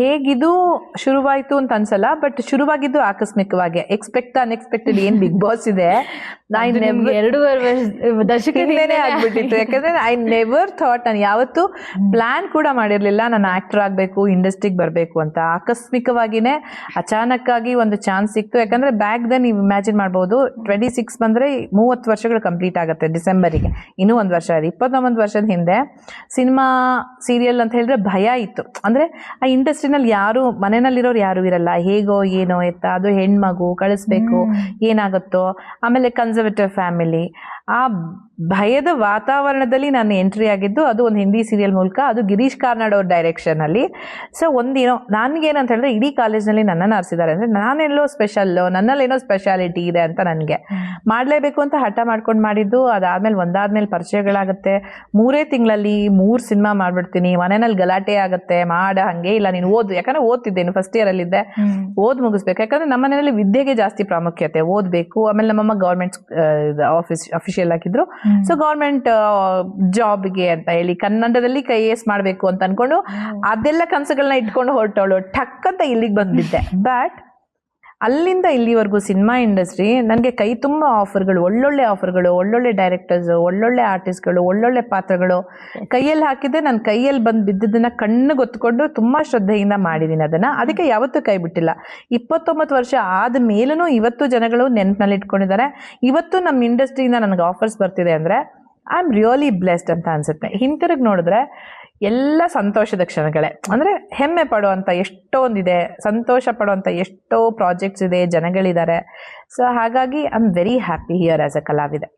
ಹೇಗಿದು ಶುರುವಾಯ್ತು ಅಂತ ಅನ್ಸಲ್ಲ ಬಟ್ ಶುರುವಾಗಿದ್ದು ಆಕಸ್ಮಿಕವಾಗಿ. ಎಕ್ಸ್ಪೆಕ್ಟ್ ಅನ್ಎಕ್ಸ್ಪೆಕ್ಟೆಡ್ ಏನ್ ಬಿಗ್ ಬಾಸ್ ಇದೆ? ಎರಡೂವರೆ ಆಗ್ಬಿಟ್ಟಿತ್ತು. ಯಾಕಂದ್ರೆ ಐ ನೆವರ್ ಥಾಟ್ ನಾನು ಯಾವತ್ತು ಪ್ಲಾನ್ ಕೂಡ ಮಾಡಿರ್ಲಿಲ್ಲ ನಾನು ಆಕ್ಟರ್ ಆಗ್ಬೇಕು ಇಂಡಸ್ಟ್ರಿಗೆ ಬರಬೇಕು ಅಂತ. ಆಕಸ್ಮಿಕವಾಗಿನೇ ಅಚಾನಕ್ ಆಗಿ ಒಂದು ಚಾನ್ಸ್ ಸಿಕ್ತು. ಯಾಕಂದ್ರೆ ಬ್ಯಾಕ್ ದೆನ್ ನೀವು ಇಮ್ಯಾಜಿನ್ ಮಾಡ್ಬೋದು ಟ್ವೆಂಟಿ ಸಿಕ್ಸ್ ಬಂದ್ರೆ ಮೂವತ್ತು ವರ್ಷಗಳು ಕಂಪ್ಲೀಟ್ ಆಗುತ್ತೆ ಡಿಸೆಂಬರಿಗೆ. ಇನ್ನೂ ಒಂದು ವರ್ಷ ಇದೆ ಇಪ್ಪತ್ತೊಂಬತ್ತು ವರ್ಷದ ಹಿಂದೆ ಸಿನಿಮಾ ಸೀರಿಯಲ್ ಅಂತ ಹೇಳಿದ್ರೆ ಭಯ ಇತ್ತು. ಅಂದ್ರೆ ಆ ಇಂಡಸ್ಟ್ರಿನಲ್ಲಿ ಯಾರು ಮನೆಯಲ್ಲಿರೋರು ಯಾರು ಇರಲ್ಲ. ಹೇಗೋ ಏನೋ ಎತ್ತ ಅದು ಹೆಣ್ಮಗು ಕಳಿಸ್ಬೇಕು ಏನಾಗುತ್ತೋ. ಆಮೇಲೆ ಕನ್ಸರ್ವೇಟಿವ್ ಫ್ಯಾಮಿಲಿ ಆ ಭಯದ ವಾತಾವರಣದಲ್ಲಿ ನಾನು ಎಂಟ್ರಿ ಆಗಿದ್ದು ಅದು ಒಂದು ಹಿಂದಿ ಸೀರಿಯಲ್ ಮೂಲಕ ಅದು ಗಿರೀಶ್ ಕಾರ್ನಾಡ್ ಅವ್ರ ಡೈರೆಕ್ಷನ್ ಅಲ್ಲಿ. ಸೊ ಒಂದೇನೋ ನನಗೇನಂತ ಹೇಳಿದ್ರೆ ಇಡೀ ಕಾಲೇಜ್ನಲ್ಲಿ ನನ್ನನ್ನು ಆರಿಸಿದ್ದಾರೆ. ಅಂದರೆ ನಾನೆಲ್ಲೋ ಸ್ಪೆಷಲ್ ನನ್ನಲ್ಲೇನೋ ಸ್ಪೆಷಾಲಿಟಿ ಇದೆ ಅಂತ ನನಗೆ. ಮಾಡಲೇಬೇಕು ಅಂತ ಹಠ ಮಾಡ್ಕೊಂಡು ಮಾಡಿದ್ದು ಅದಾದ್ಮೇಲೆ ಒಂದಾದ್ಮೇಲೆ ಪರಿಚಯಗಳಾಗುತ್ತೆ. ಮೂರೇ ತಿಂಗಳಲ್ಲಿ ಮೂರು ಸಿನಿಮಾ ಮಾಡಿಬಿಡ್ತೀನಿ. ಮನೆಯಲ್ಲಿ ಗಲಾಟೆ ಆಗುತ್ತೆ. ಮಾಡ ಹಾಗೆ ಇಲ್ಲ ನೀನು ಓದು. ಯಾಕಂದ್ರೆ ಓದ್ತಿದ್ದೇನೆ ಫಸ್ಟ್ ಇಯರಲ್ಲಿದ್ದೆ ಓದ್ ಮುಗಿಸ್ಬೇಕು. ಯಾಕಂದ್ರೆ ನಮ್ಮ ಮನೆಯಲ್ಲಿ ವಿದ್ಯೆಗೆ ಜಾಸ್ತಿ ಪ್ರಾಮುಖ್ಯತೆ. ಓದ್ಬೇಕು. ಆಮೇಲೆ ನಮ್ಮಮ್ಮ ಗೌರ್ಮೆಂಟ್ ಆಫೀಸ್ ಅಫಿಷಿಯಲ್ ಹಾಕಿದ್ರು ಸೊ ಗೌರ್ಮೆಂಟ್ ಜಾಬ್ಗೆ ಅಂತ ಹೇಳಿ ಕನ್ನಡದಲ್ಲಿ ಕೈ ಎಸ್ ಮಾಡಬೇಕು ಅಂತ ಅನ್ಕೊಂಡು ಅದೆಲ್ಲ ಕನಸುಗಳನ್ನ ಇಟ್ಕೊಂಡು ಹೊರಟವಳು. ಟಕ್ ಅಂತ ಇಲ್ಲಿಗೆ ಬಂದ್ಬಿದ್ದೆ ಬಟ್ ಅಲ್ಲಿಂದ ಇಲ್ಲಿವರೆಗೂ ಸಿನಿಮಾ ಇಂಡಸ್ಟ್ರಿ ನನಗೆ ಕೈ ತುಂಬ ಆಫರ್ಗಳು ಒಳ್ಳೊಳ್ಳೆ ಆಫರ್ಗಳು ಒಳ್ಳೊಳ್ಳೆ ಡೈರೆಕ್ಟರ್ಸ್ ಒಳ್ಳೊಳ್ಳೆ ಆರ್ಟಿಸ್ಟ್ಗಳು ಒಳ್ಳೊಳ್ಳೆ ಪಾತ್ರಗಳು ಕೈಯಲ್ಲಿ ಹಾಕಿದ್ದೆ. ನನ್ನ ಕೈಯಲ್ಲಿ ಬಂದು ಬಿದ್ದದನ್ನು ಕಣ್ಣು ಗೊತ್ತುಕೊಂಡು ತುಂಬ ಶ್ರದ್ಧೆಯಿಂದ ಮಾಡಿದ್ದೀನಿ ಅದನ್ನು. ಅದಕ್ಕೆ ಯಾವತ್ತೂ ಕೈ ಬಿಟ್ಟಿಲ್ಲ. ಇಪ್ಪತ್ತೊಂಬತ್ತು ವರ್ಷ ಆದ ಮೇಲೂ ಇವತ್ತು ಜನಗಳು ನೆನಪಿನಲ್ಲಿ ಇಟ್ಕೊಂಡಿದ್ದಾರೆ. ಇವತ್ತು ನಮ್ಮ ಇಂಡಸ್ಟ್ರಿಯಿಂದ ನನಗೆ ಆಫರ್ಸ್ ಬರ್ತಿದೆ ಅಂದರೆ ಐ ಆಮ್ ರಿಯಲಿ ಬ್ಲೆಸ್ಡ್ ಅಂತ ಅನ್ಸುತ್ತೆ. ಹಿಂತಿರುಗಿ ನೋಡಿದ್ರೆ ಎಲ್ಲ ಸಂತೋಷದ ಕ್ಷಣಗಳೇ. ಅಂದ್ರೆ ಹೆಮ್ಮೆ ಪಡುವಂತ ಎಷ್ಟೊಂದಿದೆ, ಸಂತೋಷ ಪಡುವಂಥ ಎಷ್ಟೋ ಪ್ರಾಜೆಕ್ಟ್ಸ್ ಇದೆ, ಜನಗಳಿದ್ದಾರೆ. ಸೊ ಹಾಗಾಗಿ I am very happy here as a ಕಲಾವಿದೆ.